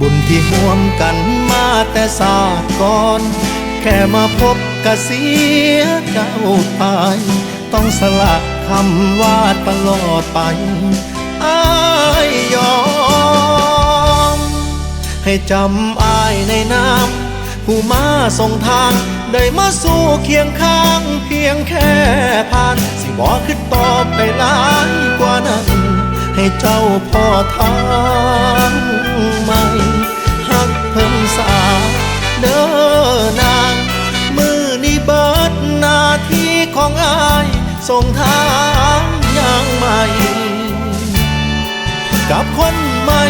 บุญที่ห่วมกันมาแต่ศาสตร์ก่อน แค่มาพบกะเสียเจ้าไปต้องสละคำว่าตลอดไปอายยอม ให้จำอายในน้ำผู้มาส่งทาง ได้มาสู้เคียงข้างเพียงแค่ผ่าน สิบอกขึ้นต่อไปหลายกว่านั้น ให้เจ้าพ่อทาง ของอายส่งทางอย่างใหม่ กับคนใหม่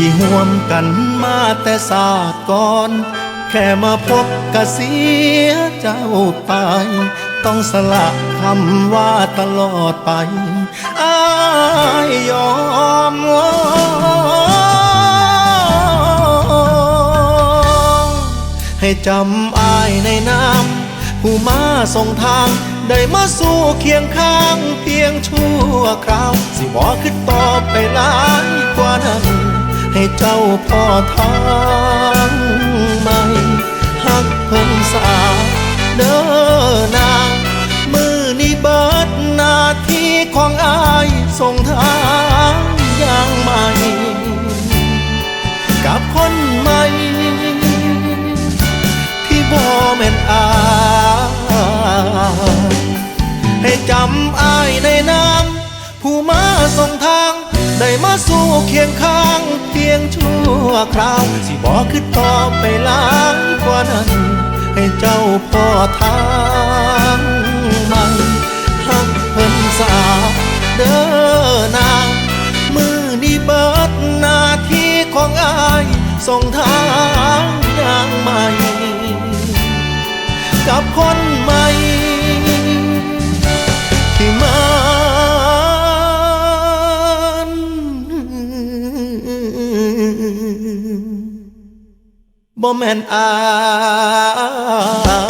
ที่ห่วมกันมาแต่ศาสตร์ก่อน แค่มาพบกะเสียเจ้าไป ต้องสละคำว่าตลอดไปอายยอมให้จำอายในน้ำผู้มาส่งทางได้มาสู้เคียงข้างเพียงชั่วคราว สิบอกขึ้นต่อไปหลายกว่านั้น ให้เจ้าพ่อทางใหม่หักเพิ่งสาเด้อนางมือนี้เบิดหน้าที่ของอายส่งทางอย่างใหม่ กับคนใหม่ ที่บ่แม่นอายให้จำอายในน้ำผู้มาส่งทาง ได้มาสู้เคียงข้าง วคราว สิบอกขึ้นต่อไปหลายกว่านั้น ให้เจ้าพ่อทางใหม่หักเพิ่นสาเด้อนาง มือนี้เบิดหน้าที่ของอายส่งทางอย่างใหม่ กับคนใหม่ที่มัน บ่แม่นอาย